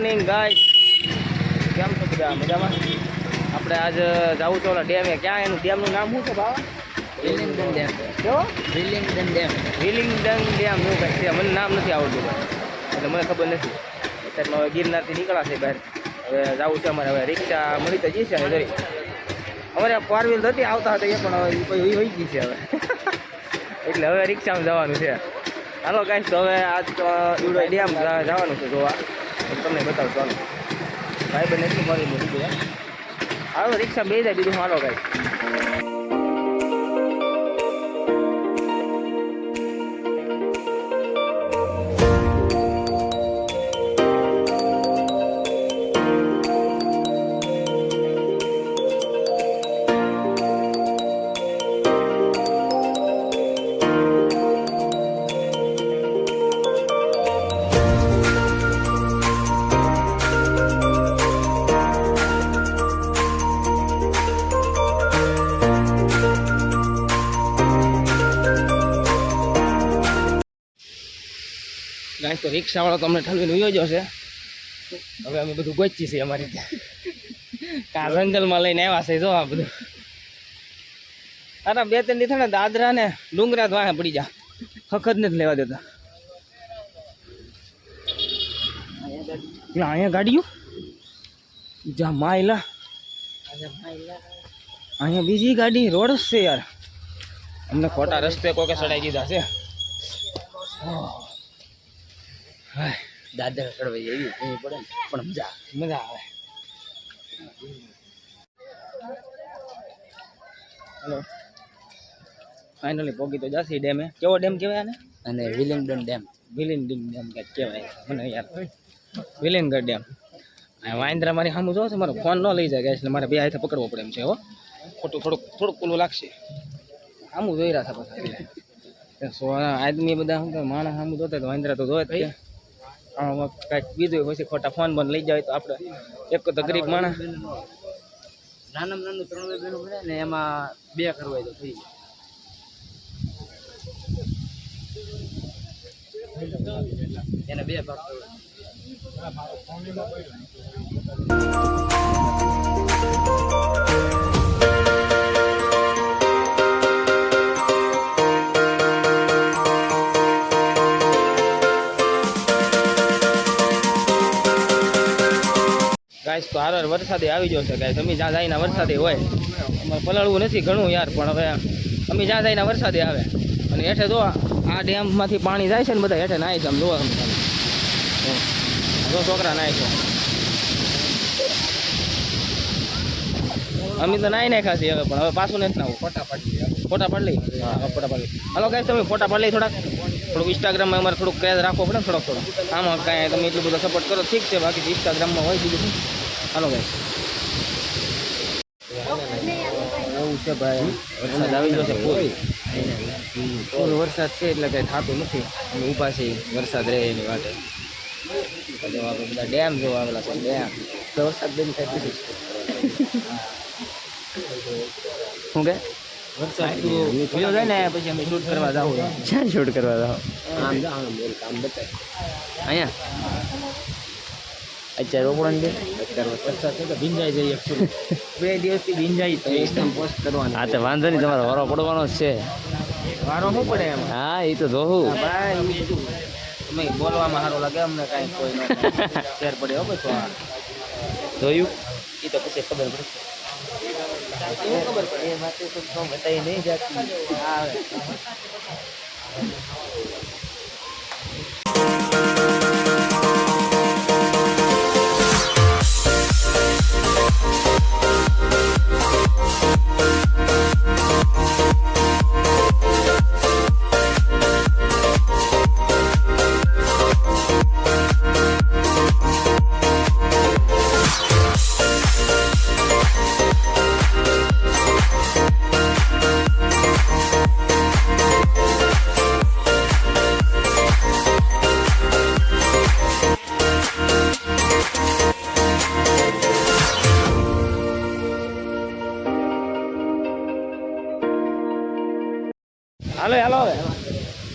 Morning ગાય કેમ છો બધા? મજામાં? આપણે આજ જવું છે ઓલા ડેમે. ક્યાં એનું? ડેમનું નામ શું છે બાવા વિલિંગડન ડેમ. કેવો? Willingdon dam. Willingdon dam. એવું કંઈક છે. મને નામ નથી આવડતું એટલે મને ખબર નથી. અત્યારે હવે ગિરનારથી નીકળાશે બહાર. હવે જવું છે અમારે. હવે રિક્ષા મળી તો જઈશે હવે જરી અમારે ફોર વ્હીલ હતી આવતા હતા એ પણ હવે કોઈ હોઈ ગઈ છે હવે. એટલે હવે રિક્ષામાં જવાનું છે. હાલો કાંઈ તો હવે આજ તો ડેમ જવાનું છે જોવા. તમને બતાવું ભાઈ બને એટલું મળી લીધું હાલો રિક્ષા બે જાય બીજું હાલો ગાઈસ ગાઈસ તો રિક્ષાવાળો તો અમને ઠલવીને ઉયો જશે હવે અમે બધું ગોચી છીએ અમારી ત્યાં. જંગલમાં લઈને આવ્યા છે, જો આ બધું. અરે બે ત્રણ દી ને દાદરા ને ડુંગરા જ પડી જા હખત નથી લેવા દેતા. અહીંયા ગાડીઓ? જા માયલા. અહીંયા બીજી ગાડી, રોડ જ છે યાર. અમને ખોટા રસ્તે કોકે ચડાઈ દીધા છે. દાદર ચડવાઈ એવી એવી પડે ને. પણ મજા મજા આવે. હેલો. ફાઇનલી પોગી તો જાસી ડેમે કેવો ડેમ કહેવાય આને? અને વિલિંગડન ડેમ. વિલિંગડન ડેમ કંઈક કહેવાય. મને યાર વિલિંગર ડેમ. વાંદરા મારી સામું જો છે? મારો ફોન ન લઈ જાય એટલે મારે બે હાથે પકડવો પડે એમ છે હો. ખોટું થોડુંક થોડુંક ઓલું લાગશે. સામું જોઈ રહ્યા છે પછી આદમી બધા શું માણસ સામું જોતા તો વાંદરા તો જોવે કાંઈક બીજું પછી ખોટા ફોન બંધ લઈ જાય તો આપણે. એક તો ગરીબ માણસ. નાનામાં નાનું ત્રણ બહેનો મળે ને એમાં બે કરવા તો થઈ જાય. એને બે ભાગ કરવા ગાઈસ તો હાર વરસાદે આવી જશે કાંઈ. તમે જ્યાં જઈને વરસાદે હોય. અમારે પલળવું નથી ઘણું યાર, પણ હવે અમે જ્યાં જાય વરસાદે આવે. અને હેઠે જો આ ડેમમાંથી પાણી જાય છે ને બધા હેઠે નાય છે આમ જોવા જો છોકરા નાય છે. અમે તો નાઈ છીએ હવે, પણ હવે પાછું નથી નાવું. ફોટા પાડી ફોટા પાડી લઈ હા. ફોટા પાડી લઈ હાલો ગાઈસ તમે ફોટા પાડી લઈ થોડાક. થોડુંક ઇન્સ્ટાગ્રામમાં અમારે થોડુંક ક્રેઝ રાખવો પડે ને થોડોક થોડો આમાં કાંઈ તમે એટલું બધો સપોર્ટ કરો ઠીક છે બાકી ઇન્સ્ટાગ્રામમાં હોય બીજું શું? હાલો ગાઈસ એવું છે ભાઈ. વરસાદ આવી ગયો છે ફૂલ. વરસાદ છે એટલે કાંઈ થતું નથી. અમે ઊભા છે વરસાદ રહે એની માટે બધા ડેમ જોવા આવેલા છે ડેમ. તો વરસાદ બેન થાય શું કે? વરસાદ ને પછી અમે શૂટ કરવા જાવ ક્યાં શૂટ કરવા જાવ આમ આમ બતાય. અહીંયા? અત્યારે રોકડા ને અત્યારે વરસાદ છે તો ભીંજાઈ જઈએ બે દિવસથી ભીંજાઈ તો એકદમ પોસ્ટ કરવાની. હા તો વાંધો નહીં તમારો વારો પડવાનો જ છે. વારો શું પડે એમ? હા એ તો જોવું. ભાઈ બોલવામાં સારું લાગે અમને કાંઈ કોઈ ફેર પડે હો પછી. જોયું? ઈ તો પછી ખબર પડે. એ માટે તો બતાવી નહીં જાતી. હા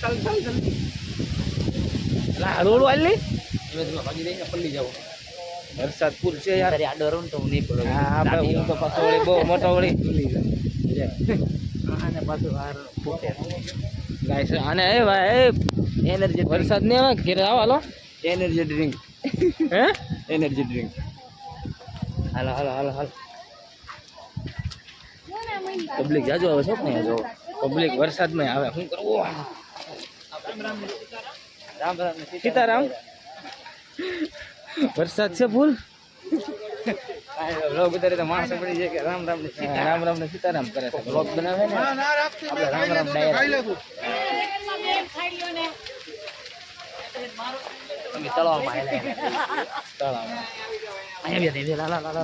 ચાલ ચાલ ચાલ. લા રોડ વાલી? ધીમે ધીમે ભાગી દઈને પલ્લી જાવ વરસાદ ફૂલ છે યાર. તારી આડો રહું ને તો હું નહીં પડે હા આપણે હું તો પાછો વળી બહુ મોટો વળી. અને પાછું હાર ફૂટે ગાઈસ આને એ ભાઈ એનર્જી વરસાદ નહીં આવે? ઘેરે આવો હાલો. એનર્જી ડ્રિંક હે? એનર્જી ડ્રિંક હાલો હાલો હાલો હાલો. પબ્લિક જાજો આવે છો ને જો પબ્લિક વરસાદમાં આવે. શું કરવું રામ રામ સીતારામ? વરસાદ છે ફૂલ? લોક ઉતારે તો માણસો પડી જાય કે રામ રામ ને રામ રામ ને સીતારામ કરે છે. બ્લોગ બનાવે ને? આપણે રામ રામ ડાયરા તમે તળાવમાં આયેલા તળાવમાં. અહીંયા બે દે લા લા લા લા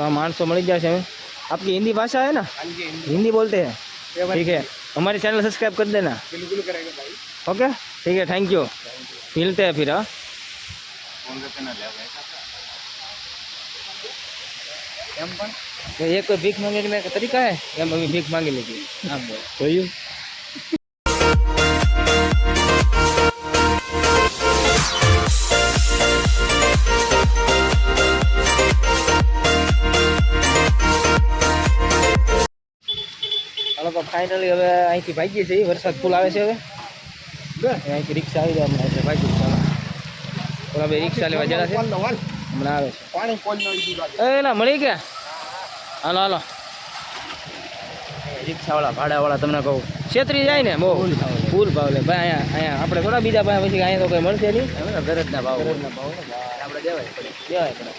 લા तो આ માણસો મળી જશે હવે आपकी हिंदी भाषा है ना हिंदी बोलते हैं ठीक है हमारे चैनल सब्सक्राइब कर देना बिल्कुल करेगा भाई ओके ठीक है थैंक यू मिलते हैं फिर हाँ એમ પણ तो ये कोई भीख मांगने का तरीका है या हम अभी भीख मांगे लेगी आम बोल તો ફાઇનલી હવે અહીંથી ભાગીએ છીએ. વરસાદ ફૂલ આવે છે હવે. અહીંથી રિક્ષા આવી જાય હમણાં. એટલે ભાગી ચાલો. બે રિક્ષા લેવા જરા છે. હમણાં આવે છે. પાણી એલા મળી ગયા? હાલો હાલો. રિક્ષાવાળા ભાડાવાળા તમને કહું. છેતરી જાય ને બહુ. ફૂલ ભાવ લે. ભાઈ અહીંયા અહીંયા. આપણે થોડા બીજા ભાઈ પછી અહીંયા તો કંઈ મળશે નહીં. ગરજના ભાવ ગરજના ભાવ ને આપણે દેવાય પડે. દેવાય પડે.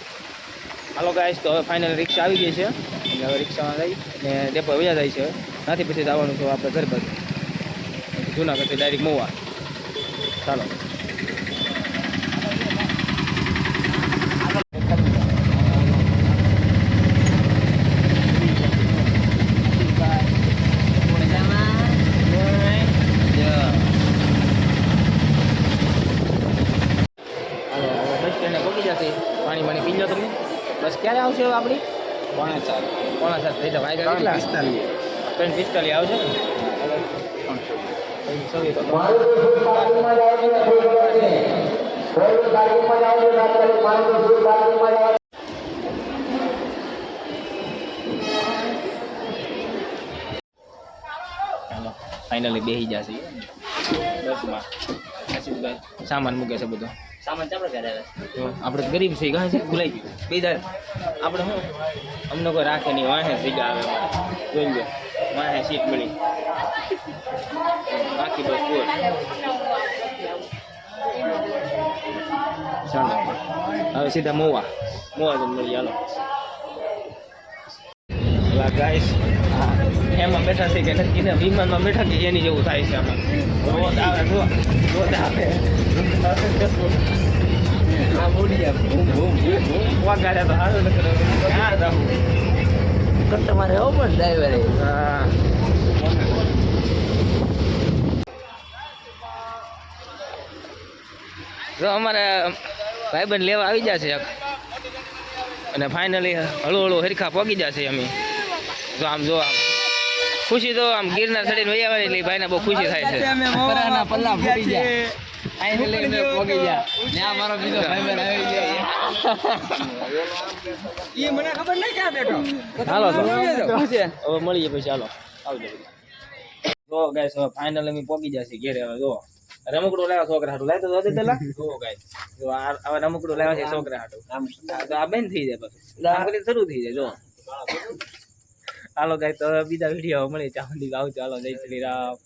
હાલો ગાઈસ તો હવે ફાઇનલ રિક્ષા આવી ગઈ છે. એટલે હવે રિક્ષામાં જઈ ને ડેપો વ્યા જાય છે. નાથી પછી જવાનું છે આપણે ઘર બાજુ જુનાગઢથી ડાયરેક્ટ મોવા ચાલો હાલો હવે બસ સ્ટેન્ડે પહોંચી જશે પાણી પાણી પી લો તમે બસ ક્યારે આવશે હવે આપણી પોણા ચાર પોણા સાત થઈ જાય વાગ્યા કેટલા પિસ્તાલીસ ત્રણ પિસ્તાલીસ આવશે ને. ફાઇનલી બેસી જશે. બસમાં આશીષભાઈ સામાન મૂકે છે બધો. સામાન ચાપડે ઘરે આપણે ગરીબ છે કહે છે ભૂલાઈ ગયું. બીજા આપણે શું અમને કોઈ રાખે નહીં વાંહે સીગા આવે અમારે. જોઈ લો વાહે સીટ મળી બાકી બસ બોલ હવે સીધા મોવા મોવા જ મળી હાલો ગાઈસ એમાં બેઠા છે કે વિમાનમાં બેઠા કે એની જેવું થાય છે આમાં રોજ આવે રોજ આવે તો હારું નકર હા તો તમારે આવો પણ ડ્રાઈવરે હા જો અમારે ભાઈબંધ લેવા આવી જશે અને ફાઇનલી હળુ હળુ હરખા પગી જશે અમે. જો આમ જો આમ. ખુશી તો આમ ગિરનાર ચડીને વૈયા એટલે ભાઈને બહુ ખુશી થાય છે. પલ્લા આઈને લઈને પોગી ગયા ને આ મારો બીજો ભાઈબંધ આવી ગયો હાલો તો હવે મળીએ પછી હાલો. આવજો. જો ગાઈસ હવે ફાઇનલ અમે પોગી જશે ઘેરે હવે જો. રમકડું લાવ્યા છોકરા હાટું. લાવી તો દે પેલા. જો ગાઈસ જો આ રમકડું લાવ્યા છે છોકરા હાટું. આમ. તો આ બેન થઈ જાય પછી. કરીને શરૂ થઈ જાય જો. હાલો ગાઈસ તો બીજા વીડિયો મળીએ. ચાંદી આવજો. હાલો જય શ્રી રામ.